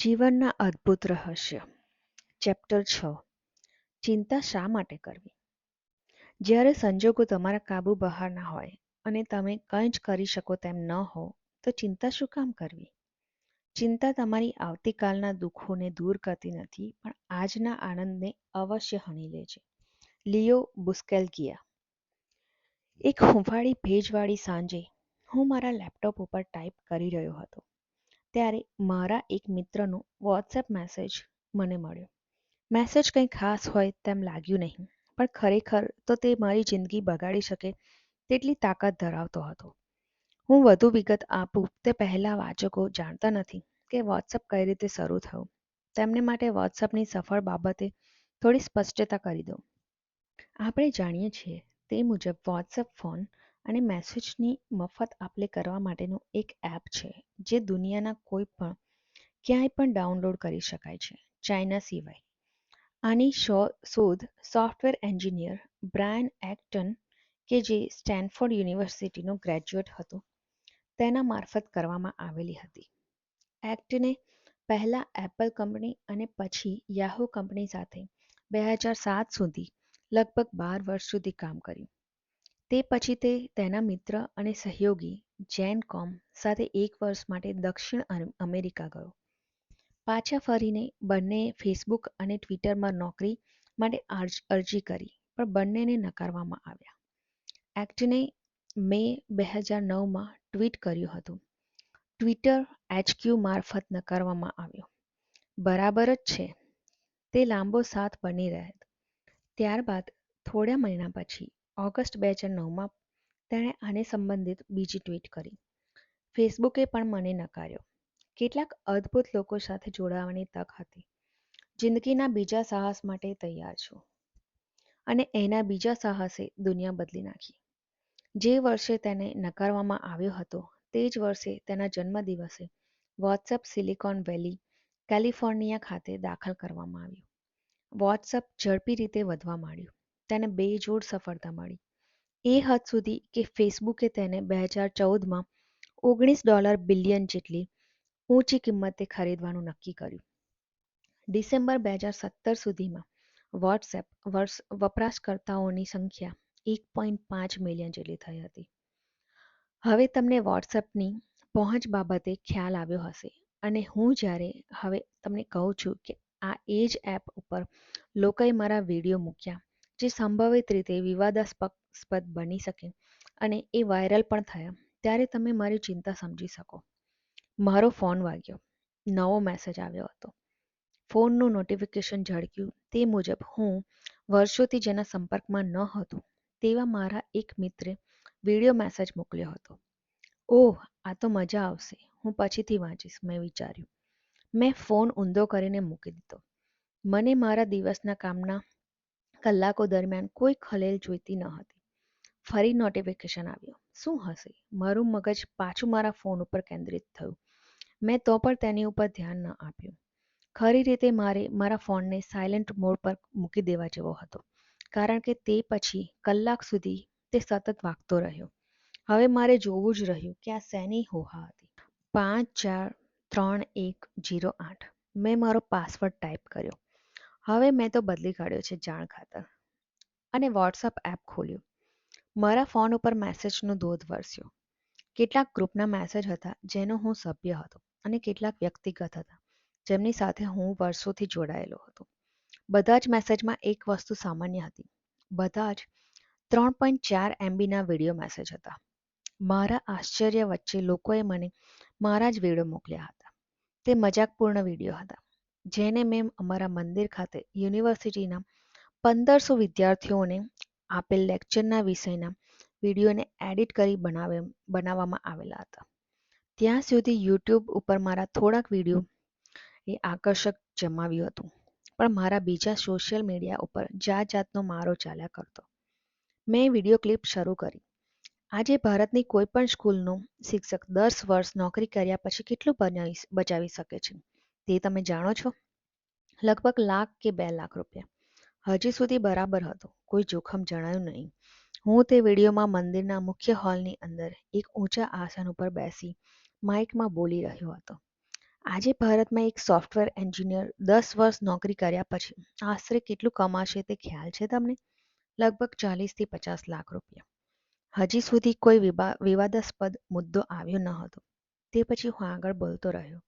જીવનના અદ્ભુત રહસ્ય. ચેપ્ટર છ. ચિંતા શા માટે કરવી? જ્યારે સંજોગો તમારા કાબુ બહારના હોય અને તમે કંઈ જ કરી શકો તેમ ન હો, તો ચિંતા શું કામ કરવી? ચિંતા તમારી આવતીકાલના દુઃખોને દૂર કરતી નથી, પણ આજના આનંદને અવશ્ય હણી લે છે લિયો બુસ્કેલગિયા. એક હુંફાળી ભેજવાળી સાંજે હું મારા લેપટોપ ઉપર ટાઈપ કરી રહ્યો હતો. ત્યારે મારા એક મિત્રનો વોટ્સએપ મેસેજ મને મળ્યો. મેસેજ કંઈ ખાસ હોય તેમ લાગ્યું નહીં, પણ ખરેખર તો તે મારી જિંદગી બગાડી શકે તેટલી તાકાત ધરાવતો હતો. હું વધુ વિગત આપું તે પહેલાં વાચકો જાણતા નથી કે વોટ્સએપ કઈ રીતે શરૂ થયું. તેમને માટે વોટ્સએપની સફળ બાબતે થોડી સ્પષ્ટતા કરી દઉં. આપણે જાણીએ છીએ તે મુજબ વોટ્સએપ ફોન અને મેસેજની મફત આપલે કરવા માટેનું એક એપ છે, જે દુનિયાના કોઈ પણ, ક્યાંય પણ ડાઉનલોડ કરી શકાય છે, ચાઇના સિવાય. આની શોધ સોફ્ટવેર એન્જિનિયર બ્રાયન એક્ટન, કે જે સ્ટેનફોર્ડ યુનિવર્સિટીનો ગ્રેજ્યુએટ હતો, તેના મારફત કરવામાં આવેલી હતી. એક્ટને પહેલા એપલ કંપની અને પછી યાહુ કંપની સાથે બે હજાર સાત સુધી લગભગ બાર વર્ષ સુધી કામ કર્યું. તે પછી તે તેના મિત્ર અને સહયોગી જેન કોમ સાથે એક વર્ષ માટે દક્ષિણ અમેરિકા ગયો. પાછા ફરીને બંનેએ ફેસબુક અને ટ્વિટરમાં નોકરી માટે અરજી કરી, પણ બંનેને નકારવામાં આવ્યા. એક્ટને મે બે હજાર નવમાં ટ્વીટ કર્યું હતું. ટ્વિટર એચક્યુ મારફત નકારવામાં આવ્યો. બરાબર જ છે. તે લાંબો સાથ બની રહેત ત્યારબાદ થોડા મહિના પછી ઓગસ્ટ બે હજાર નવમાં તેણે આને સંબંધિત બીજી ટ્વીટ કરી. ફેસબુકે પણ મને નકાર્યો. કેટલાક અદ્ભુત લોકો સાથે જોડાવાની તક હતી. જિંદગીના બીજા સાહસ માટે તૈયાર છું. અને એના બીજા સાહસે દુનિયા બદલી નાખી. જે વર્ષે તેને નકારવામાં આવ્યો હતો, તે જ વર્ષે તેના જન્મદિવસે વોટ્સએપ સિલિકોન વેલી, કેલિફોર્નિયા ખાતે દાખલ કરવામાં આવ્યું. વોટ્સએપ ઝડપી રીતે વધવા માંડ્યું. તેને બેજોડ સફળતા મળી. એ હદ સુધી કે ફેસબુકે તેને બે હજાર ચૌદમાં ઓગણીસ ડોલર બિલિયન જેટલી ઊંચી કિંમતે ખરીદવાનું નક્કી કર્યું. ડિસેમ્બર બે હજાર સત્તર સુધીમાં વોટ્સએપ વર્ષ વપરાશકર્તાઓની સંખ્યા એક પોઈન્ટ પાંચ મિલિયન જેટલી થઈ હતી. હવે તમને વોટ્સએપની પહોંચ બાબતે ખ્યાલ આવ્યો હશે અને હું જ્યારે હવે તમને કહું છું કે આ એ જ એપ ઉપર લોકોએ મારા વીડિયો મૂક્યા જે સંભવિત રીતે વિવાદાસ્પદ બની શકે અને એ વાયરલ પણ થયા, ત્યારે તમે મારી ચિંતા સમજી શકો. મારો ફોન વાગ્યો. નવો મેસેજ આવ્યો હતો. ફોનનું નોટિફિકેશન ઝળક્યું. તે મુજબ હું વર્ષોથી જેના સંપર્કમાં ન હતું, તેવા મારા એક મિત્રે વીડિયો મેસેજ મોકલ્યો હતો. ઓહ, આ તો મજા આવશે. હું પછીથી વાંચીશ, મેં વિચાર્યું. મેં ફોન ઊંધો કરીને મૂકી દીધો. મને મારા દિવસના કામના કલાકો દરમિયાન કોઈ ખલેલ જોઈતી ન હતી. ફરી નોટિફિકેશન આવ્યો. શું હશે? મારું મગજ પાછું મારા ફોન ઉપર કેન્દ્રિત થયું. મેં તો પણ તેની ઉપર ધ્યાન ન આપ્યું. ખરી રીતે મારે, મારા ફોનને સાયલેન્ટ મોડ પર મૂકી દેવા જેવો હતો. કારણ કે તે પછી કલાક સુધી તે સતત વાગતો રહ્યો. હવે મારે જોવું જ રહ્યું કે આ શેની હોહા હતી. પાંચ ચાર ત્રણ એક જીરો આઠ. મેં મારો પાસવર્ડ ટાઈપ કર્યો. હવે મેં તો બદલી કાઢ્યો છે જાણ ખાતર. અને વોટ્સઅપ એપ ખોલ્યું. મારા ફોન ઉપર મેસેજનો ધોધ વરસ્યો. કેટલાક ગ્રુપના મેસેજ હતા જેનો હું સભ્ય હતો અને કેટલાક વ્યક્તિગત હતા, જેમની સાથે હું વર્ષોથી જોડાયેલો હતો. બધા જ મેસેજમાં એક વસ્તુ સામાન્ય હતી. બધા જ ત્રણ પોઈન્ટ ચાર એમબીના વીડિયો મેસેજ હતા. મારા આશ્ચર્ય વચ્ચે લોકોએ મને મારા જ વીડિયો મોકલ્યા હતા. તે મજાકપૂર્ણ વીડિયો હતા. જેને મેં અમારા મંદિર ખાતે યુનિવર્સિટીના પંદરસો વિદ્યાર્થીઓને આપેલ લેક્ચરના વિષયના વિડીયોને એડિટ કરી બનાવે, બનાવવામાં આવેલા હતા. ત્યાં સુધી યુટ્યુબ ઉપર મારા થોડાક વીડિયો એ આકર્ષક જમાવ્યું હતું. પણ મારા બીજા સોશિયલ મીડિયા ઉપર જાત જાતનો મારો ચાલ્યા કરતો. મેં વીડિયો ક્લિપ શરૂ કરી. આજે ભારતની કોઈ પણ સ્કૂલનો શિક્ષક દસ વર્ષ નોકરી કર્યા પછી કેટલું બનાવી બચાવી શકે છે? તે તમે જાણો છો? લગભગ લાખ કે બે લાખ રૂપિયા. હજી સુધી બરાબર હતો. કોઈ જોખમ જણાયું નહીં. હું તે વિડીયોમાં મંદિરના મુખ્ય હોલની અંદર એક ઊંચા આસન ઉપર બેસી માઇકમાં બોલી રહ્યો હતો. આજે ભારતમાં એક સોફ્ટવેર એન્જિનિયર દસ વર્ષ નોકરી કર્યા પછી આશરે કેટલું કમાશે તે ખ્યાલ છે તમને? લગભગ ચાલીસથી પચાસ લાખ રૂપિયા. હજી સુધી કોઈ વિવાદાસ્પદ મુદ્દો આવ્યો ન હતો. તે પછી હું આગળ બોલતો રહ્યો.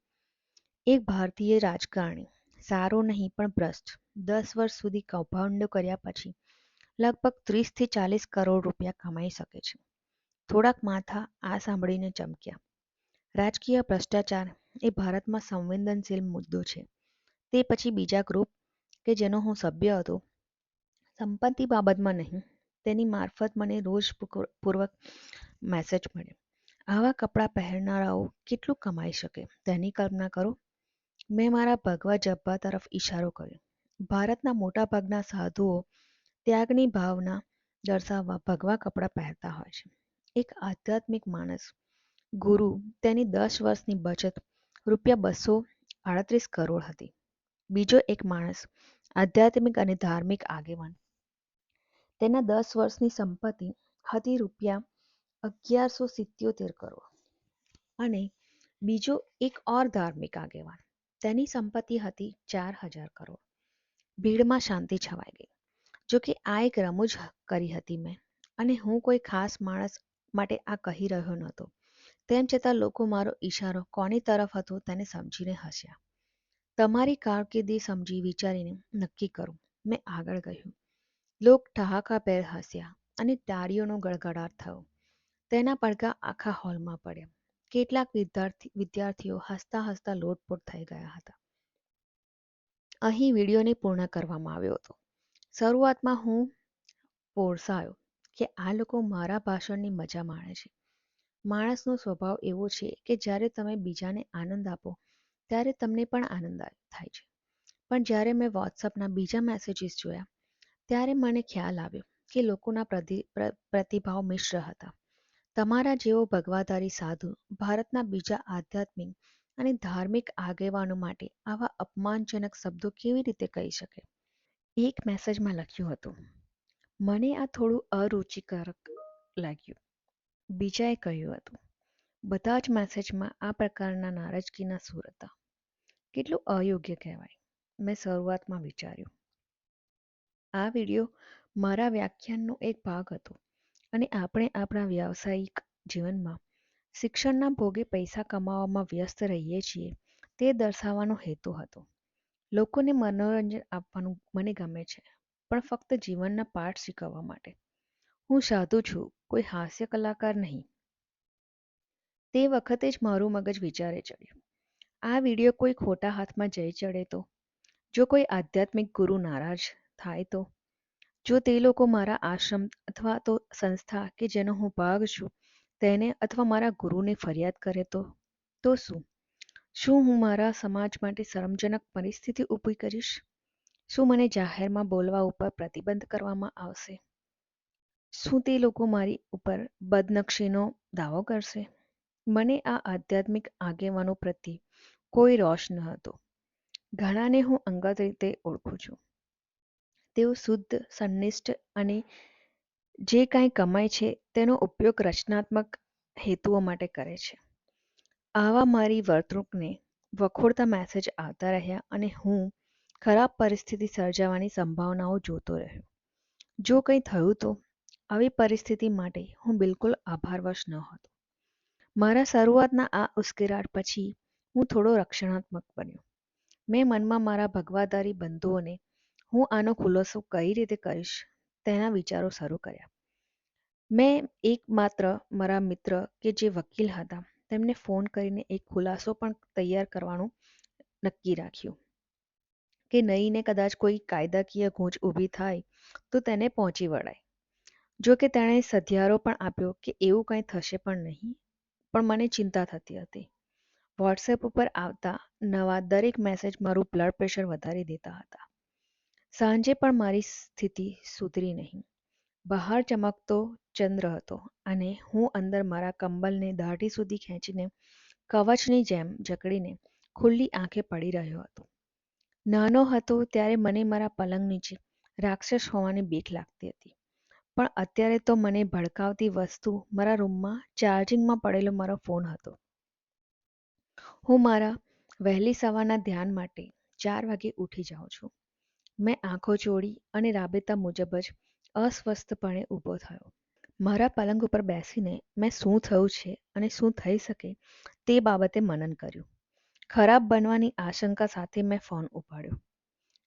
એક ભારતીય રાજકારણી, સારો નહીં પણ ભ્રષ્ટ. દસ વર્ષ સુધી કૌભાંડો કર્યા પછી લગભગ ત્રીસથી ચાલીસ કરોડ રૂપિયા કમાઈ શકે છે. થોડાક માથા આ સાંભળીને ચમક્યા. રાજકીય ભ્રષ્ટાચાર એ ભારતમાં સંવેદનશીલ મુદ્દો છે. તે પછી બીજા ગ્રુપ કે જેનો હું સભ્ય હતો, સંપત્તિ બાબતમાં નહીં, તેની મારફત મને રોજ પૂર્વક મેસેજ મળ્યો. આવા કપડાં પહેરનારાઓ કેટલું કમાઈ શકે? તેની કલ્પના કરો. મેં મારા ભગવા જબ્બા તરફ ઈશારો કર્યો. ભારતના મોટાભાગના સાધુઓ ત્યાગની ભાવના દર્શાવવા ભગવા કપડાં પહેરતા હોય છે. એક આધ્યાત્મિક માણસ, ગુરુ, તેની દસ વર્ષની બચત રૂપિયા બસો આડત્રીસ કરોડ હતી. બીજો એક માણસ, આધ્યાત્મિક અને ધાર્મિક આગેવાન. તેના દસ વર્ષની સંપત્તિ હતી રૂપિયા અગિયારસો સિત્યોતેર કરોડ. અને બીજો એક ઓર ધાર્મિક આગેવાન. તેની સંપત્તિ હતી ચાર હજાર કરોડ. ભીડમાં શાંતિ છવાઈ ગઈ. જોકે આ એક રમૂજ કરી હતી મેં. અને હું કોઈ ખાસ માણસ માટે આ કહી રહ્યો નહોતો. તેમ છતાં લોકો મારો ઈશારો કોની તરફ હતો તેને સમજીને હસ્યા. તમારી કારકિર્દી સમજી વિચારીને નક્કી કરું. મેં આગળ કહ્યું. લોક ઠહાકા પેર હસ્યા અને તાળીઓનો ગળગડાટ થયો. તેના પડઘા આખા હોલમાં પડ્યા. કેટલાક વિદ્યાર્થી, વિદ્યાર્થીઓ હસતા હસતા લોટપોટ થઈ ગયા હતા. અહીં વિડીયોને પૂર્ણ કરવામાં આવ્યો હતો. શરૂઆતમાં હું પોરસાયો કે આ લોકો મારા ભાષણની મજા માણે છે. માણસનો સ્વભાવ એવો છે કે જ્યારે તમે બીજાને આનંદ આપો, ત્યારે તમને પણ આનંદ થાય છે. પણ જ્યારે મેં વોટ્સઅપના બીજા મેસેજીસ જોયા, ત્યારે મને ખ્યાલ આવ્યો કે લોકોના પ્રતિભાવ મિશ્ર હતા. તમારા જેવો ભગવાધારી સાધુ ભારતના બીજા આધ્યાત્મિક અને ધાર્મિક આગેવાનો માટે આવા અપમાનજનક શબ્દો કેવી રીતે કહી શકે? એક મેસેજમાં લખ્યું હતું, મને આ થોડું અરુચિકારક લાગ્યું. બીજાએ કહ્યું હતું, બધા જ મેસેજમાં આ પ્રકારના નારાજગીના સૂર હતા. કેટલું અયોગ્ય કહેવાય. મેં શરૂઆતમાં વિચાર્યું. આ વીડિયો મારા વ્યાખ્યાનનો એક ભાગ હતો. અને આપણે આપણા વ્યાવસાયિક જીવનમાં શિક્ષણના ભોગે પૈસા કમાવામાં વ્યસ્ત રહીએ છીએ, તે દર્શાવવાનો હેતુ હતો. લોકોને મનોરંજન આપવાનું મને ગમે છે, પણ ફક્ત જીવનના પાઠ શીખવવા માટે. હું સાધુ છું, કોઈ હાસ્ય કલાકાર નહીં. તે વખતે જ મારું મગજ વિચારે ચડ્યું. આ વીડિયો કોઈ ખોટા હાથમાં જઈ ચડે તો? જો કોઈ આધ્યાત્મિક ગુરુ નારાજ થાય તો? જો તે લોકો મારા આશ્રમ અથવા તો સંસ્થા કે જેનો હું ભાગ છું, તેને અથવા મારા ગુરુને ફરિયાદ કરે તો? તો શું? શું હું મારા સમાજ માટે શરમજનક પરિસ્થિતિ ઊભી કરીશ? શું મને જાહેરમાં બોલવા ઉપર પ્રતિબંધ કરવામાં આવશે? શું તે લોકો મારી ઉપર બદનક્ષીનો દાવો કરશે? મને આ આધ્યાત્મિક આગેવાનો પ્રત્યે કોઈ રોષ ન હતો. ઘણાને હું અંગત રીતે ઓળખું છું. તેઓ શુદ્ધ સંનિષ્ઠ અને જે કાંઈ કમાય છે, તેનો ઉપયોગ રચનાત્મક હેતુઓ માટે કરે છે. આવા મારી વર્તણૂકને વખોડતા મેસેજ આવતા રહ્યા અને હું ખરાબ પરિસ્થિતિ સર્જાવાની સંભાવનાઓ જોતો રહ્યો. જો કંઈ થયું તો આવી પરિસ્થિતિ માટે હું બિલકુલ આભારવશ ન હતો. મારા શરૂઆતના આ ઉશ્કેરાટ પછી હું થોડો રક્ષણાત્મક બન્યો. મેં મનમાં મારા ભગવાદારી બંધુઓને હું આનો ખુલાસો કઈ રીતે કરીશ? તેના વિચારો શરૂ કર્યા. મેં એકમાત્ર મારા મિત્ર કે જે વકીલ હતા, તેમને ફોન કરીને એક ખુલાસો પણ તૈયાર કરવાનું નક્કી રાખ્યું કે નહીંને કદાચ કોઈ કાયદાકીય ગૂંચ ઊભી થાય તો તેને પહોંચી વળાય. જો કે તેણે સધિયારો પણ આપ્યો કે એવું કંઈ થશે પણ નહીં, પણ મને ચિંતા થતી હતી. વોટ્સએપ ઉપર આવતા નવા દરેક મેસેજ મારું બ્લડ પ્રેશર વધારી દેતા હતા. સાંજે પણ મારી સ્થિતિ સુધરી નહીં. બહાર ચમકતો ચંદ્ર હતો અને હું અંદર મારા કંબલને દાઢી સુધી ખેંચીને, કવચની જેમ જકડીને ખુલ્લી આંખે પડી રહ્યો હતો. નાનો હતો ત્યારે મને મારા પલંગ નીચે રાક્ષસ હોવાની બીક લાગતી હતી. પણ અત્યારે તો મને ભડકાવતી વસ્તુ મારા રૂમમાં ચાર્જિંગમાં પડેલો મારો ફોન હતો. હું મારા વહેલી સવારના ધ્યાન માટે ચાર વાગે ઉઠી જાઉં છું. મેં આંખો ચોળી અને રાબેતા મુજબ જ અસ્વસ્થપણે ઊભો થયો. મારા પલંગ ઉપર બેસીને મેં શું થયું છે અને શું થઈ શકે તે બાબતે મનન કર્યું. ખરાબ બનવાની આશંકા સાથે મેં ફોન ઉપાડ્યો.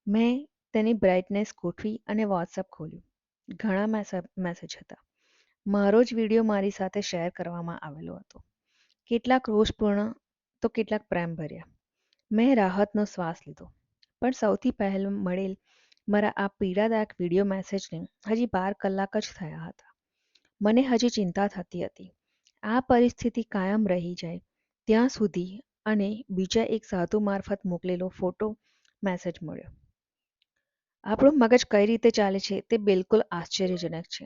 મેં તેની બ્રાઇટનેસ ગોઠવી અને વોટ્સઅપ ખોલ્યું. ઘણા મેસેજ હતા. મારો જ વીડિયો મારી સાથે શેર કરવામાં આવેલો હતો. કેટલાક રોષપૂર્ણ તો કેટલાક પ્રેમભર્યા મેં રાહતનો શ્વાસ લીધો. પણ સૌથી પહેલ મળેલ મારા આ પીડાદાયક વીડિયો મેસેજને હજી બાર કલાક જ થયા હતા. મને હજી ચિંતા થતી હતી. આ પરિસ્થિતિ કાયમ રહી જાય ત્યાં સુધી અને બીજા એક સાધુ મારફત મોકલેલો ફોટો મેસેજ મળ્યો. આપણું મગજ કઈ રીતે ચાલે છે તે બિલકુલ આશ્ચર્યજનક છે.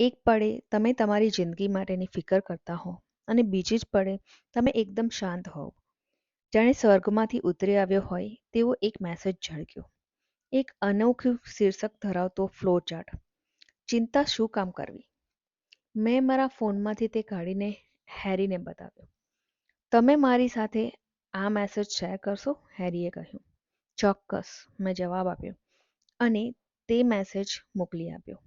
એક પડે તમે તમારી જિંદગી માટેની ફિકર કરતા હો અને બીજી જ પડે તમે એકદમ શાંત હોવ. જાણે સ્વર્ગમાંથી ઉતરી આવ્યો હોય, તેવો એક મેસેજ ઝળક્યો. એક અનોખું શીર્ષક ધરાવતો ફ્લો ચાર્ટ ચિંતા શું કામ કરવી? મેં મારા ફોનમાંથી તે કાઢીને હેરીને બતાવ્યો. તમે મારી સાથે આ મેસેજ શેર કરશો? હેરીએ કહ્યું. ચોક્કસ, મેં જવાબ આપ્યો અને તે મેસેજ મોકલી આપ્યો.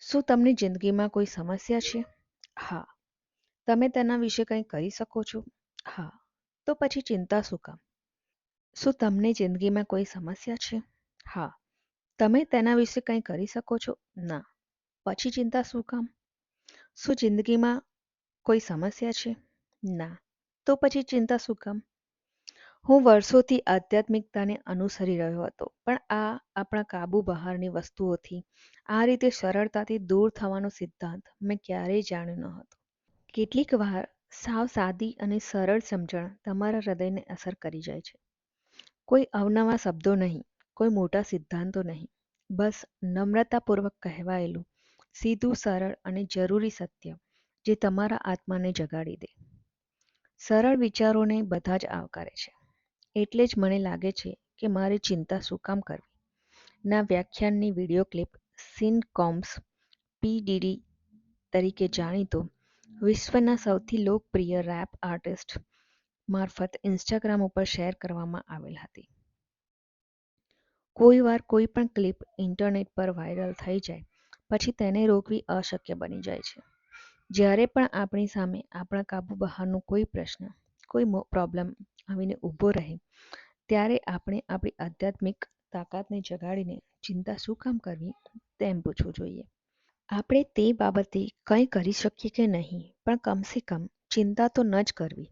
શું તમને જિંદગીમાં કોઈ સમસ્યા છે? હા. તમે તેના વિશે કંઈ કરી શકો છો? હા, તો પછી ચિંતા શું કામ? શું તમને જિંદગીમાં કોઈ સમસ્યા છે? હા, તમે તેના વિશે કંઈ કરી શકો છો? ના, પછી ચિંતા શું કામ? શું જિંદગીમાં કોઈ સમસ્યા છે? ના, તો પછી ચિંતા શું કામ? હું વર્ષોથી આધ્યાત્મિકતાને અનુસરી રહ્યો હતો, પણ આ આપણા કાબુ બહારની વસ્તુઓથી, આ રીતે સરળતાથી દૂર થવાનો સિદ્ધાંત મેં ક્યારેય જાણ્યો ન હતો. કેટલીક વાર સાવ સાદી અને સરળ સમજણ તમારા હૃદયને અસર કરી જાય છે. કોઈ અવનવા શબ્દો નહીં, કોઈ મોટા સિદ્ધાંતો નહીં, બસ નમ્રતાપૂર્વક કહેવાયેલું, સીધું, સરળ અને જરૂરી સત્ય જે તમારા આત્માને જગાડી દે. સરળ વિચારોને બધા જ આવકારે છે. એટલે જ મને લાગે છે કે મારે ચિંતા શું કામ કરવી? ના વ્યાખ્યાનની video clip Sean Combs P Diddy તરીકે જાણીતો વિશ્વના સૌથી લોકપ્રિય રેપ આર્ટિસ્ટ મારફત ઇન્સ્ટાગ્રામ ઉપર શેર કરવામાં આવેલ હતી. કોઈ વાર કોઈ પણ ક્લિપ ઇન્ટરનેટ પર વાયરલ થઈ જાય, પછી તેને રોકવી અશક્ય બની જાય છે. જ્યારે પણ આપણી સામે આપણા કાબુ બહારનો કોઈ પ્રશ્ન, કોઈ પ્રોબ્લેમ આવીને ઊભો રહે, ત્યારે આપણે આપણી આધ્યાત્મિક તાકાતને જગાડીને ચિંતા શું કામ કરવી તેમ પૂછવું જોઈએ. આપણે તે બાબતે કંઈ કરી શકીએ કે નહીં, પણ કમસે કમ ચિંતા તો ન જ કરવી.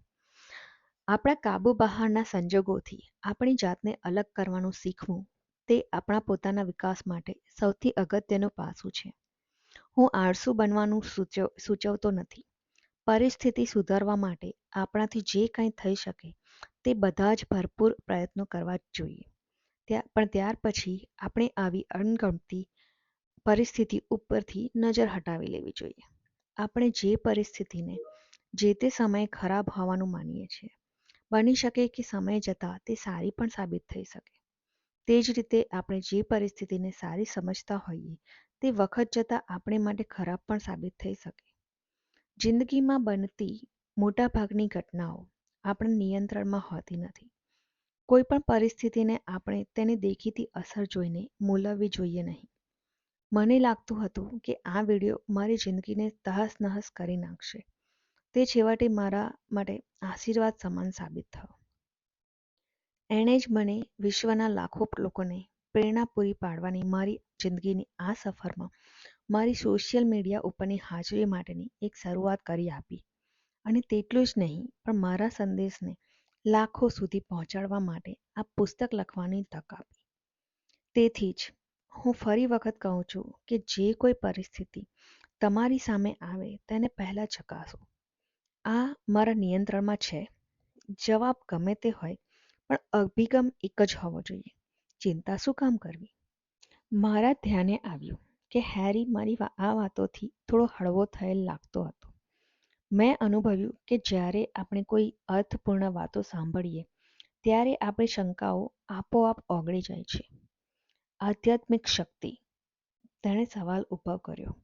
આપણા કાબુ બહારના સંજોગોથી આપણી જાતને અલગ કરવાનું શીખવું તે આપણા પોતાના વિકાસ માટે સૌથી અગત્યનું પાસું છે. હું આળસુ બનવાનું સૂચવતો નથી. પરિસ્થિતિ સુધારવા માટે આપણાથી જે કંઈ થઈ શકે તે બધા જ ભરપૂર પ્રયત્નો કરવા જ જોઈએ. ત્યાં, પણ ત્યાર પછી આપણે આવી અણગમતી પરિસ્થિતિ ઉપરથી નજર હટાવી લેવી જોઈએ. આપણે જે પરિસ્થિતિને, જે તે સમયે ખરાબ હોવાનું માનીએ છીએ, બની શકે કે સમય જતાં તે સારી પણ સાબિત થઈ શકે. તે જ રીતે આપણે જે પરિસ્થિતિને સારી સમજતા હોઈએ, તે વખત જતાં આપણે માટે ખરાબ પણ સાબિત થઈ શકે. જિંદગીમાં બનતી મોટાભાગની ઘટનાઓ આપણા નિયંત્રણમાં હોતી નથી. કોઈ પણ પરિસ્થિતિને આપણે તેની દેખીતી અસર જોઈને મૂલવવી જોઈએ નહીં. મને લાગતું હતું કે આ વીડિયો મારી જિંદગીને તહસ નહસ કરી નાખશે. તે છેવટે મારા માટે આશીર્વાદ સમાન સાબિત થયો. એણે જ મને વિશ્વના લાખો લોકોને પ્રેરણા પૂરી પાડવાની મારી જિંદગીની આ સફરમાં મારી સોશિયલ મીડિયા ઉપરની હાજરી માટેની એક શરૂઆત કરી આપી. અને તેટલું જ નહીં, પણ મારા સંદેશને લાખો સુધી પહોંચાડવા માટે આ પુસ્તક લખવાની તક આપી. તેથી જ હું ફરી વખત કહું છું કે જે કોઈ પરિસ્થિતિ તમારી સામે આવે તેને પહેલાં ચકાસો. આ મારા નિયંત્રણમાં છે. જવાબ ગમે તે હોય, પણ અભિગમ એક જ હોવો જોઈએ. ચિંતા શું કામ કરવી? મારા ધ્યાને આવ્યું કે હેરી મારી આ વાતોથી થોડો હળવો થયેલ લાગતો હતો. મેં અનુભવ્યું કે જ્યારે આપણે કોઈ અર્થપૂર્ણ વાતો સાંભળીએ, ત્યારે આપણી શંકાઓ આપોઆપ ઓગળી જાય છે. આધ્યાત્મિક શક્તિ. તેણે સવાલ ઊભો કર્યો.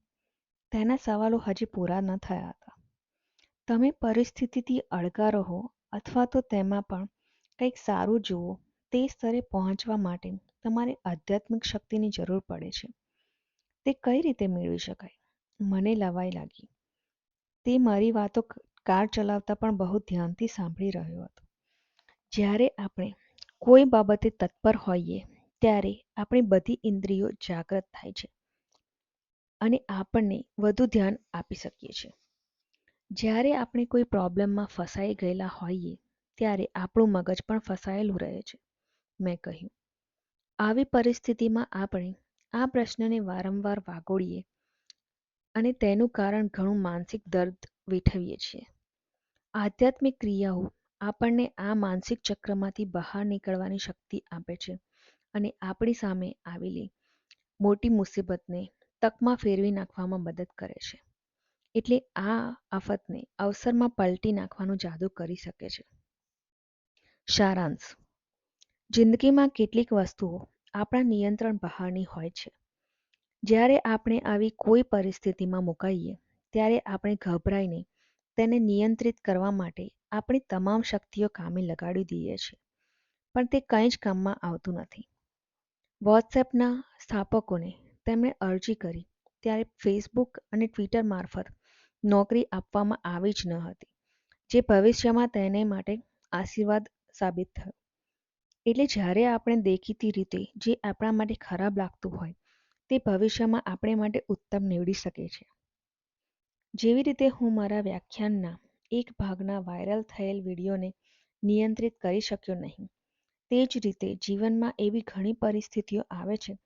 તેના સવાલો હજી પૂરા ન થયા હતા. તમે પરિસ્થિતિથી અળગા રહો અથવા તો તેમાં પણ કંઈક સારું જુઓ તે સ્તરે પહોંચવા માટે તમારે આધ્યાત્મિક શક્તિની જરૂર પડે છે. તે કઈ રીતે મેળવી શકાય? મને લવાઈ લાગી. તે મારી વાતો કાર ચલાવતા પણ બહુ ધ્યાનથી સાંભળી રહ્યો હતો. જ્યારે આપણે કોઈ બાબતે તત્પર હોઈએ ત્યારે આપણી બધી ઇન્દ્રિયો જાગૃત થાય છે અને આપણને વધુ ધ્યાન આપી શકીએ છીએ. જ્યારે આપણે કોઈ પ્રોબ્લેમમાં ફસાઈ ગયેલા હોઈએ, ત્યારે આપણું મગજ પણ ફસાયેલું રહે છે. મેં કહ્યું, આવી પરિસ્થિતિમાં આપણે આ પ્રશ્નને વારંવાર વાગોળીએ અને તેનું કારણ ઘણું માનસિક દર્દ વેઠવીએ છીએ. આધ્યાત્મિક ક્રિયાઓ આપણને આ માનસિક ચક્રમાંથી બહાર નીકળવાની શક્તિ આપે છે. અને આપણી સામે આવેલી મોટી મુસીબતને તકમાં ફેરવી નાખવામાં મદદ કરે છે. એટલે આ આફતને અવસરમાં પલટી નાખવાનું જાદુ કરી શકે છે. સારાંશ. જિંદગીમાં કેટલીક વસ્તુઓ આપણા નિયંત્રણ બહારની હોય છે. જ્યારે આપણે આવી કોઈ પરિસ્થિતિમાં મુકાઈએ, ત્યારે આપણે ગભરાઈને તેને નિયંત્રિત કરવા માટે આપણી તમામ શક્તિઓ કામે લગાડી દઈએ છીએ. પણ તે કંઈ જ કામમાં આવતું નથી. વોટ્સએપના સ્થાપકોને તેમણે અરજી કરી, ત્યારે ફેસબુક અને ટ્વિટર મારફત નોકરી આપવામાં આવી જ ન હતી, જે ભવિષ્યમાં તેને માટે આશીર્વાદ સાબિત થયો. એટલે જ્યારે આપણે દેખીતી રીતે જે આપણા માટે ખરાબ લાગતું હોય, તે ભવિષ્યમાં આપણે માટે ઉત્તમ નીવડી શકે છે. જેવી રીતે હું મારા વ્યાખ્યાનના એક ભાગના વાયરલ થયેલ વિડીયોને નિયંત્રિત કરી શક્યો નહીં તે જ રીતે જીવનમાં એવી ઘણી પરિસ્થિતિઓ આવે છે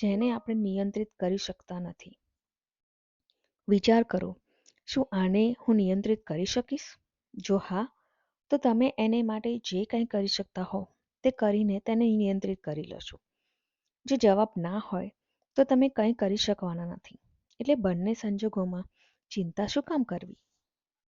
જેને આપણે નિયંત્રિત કરી શકતા નથી. વિચાર કરો, શું આને હું નિયંત્રિત કરી શકીશ? જો હા, તો તમે એને માટે જે કંઈ કરી શકતા હો તે કરીને તેને નિયંત્રિત કરી લેશો. જો જવાબ ના હોય, તો તમે કંઈ કરી શકવાના નથી. એટલે બંને સંજોગોમાં ચિંતા શું કામ કરવી?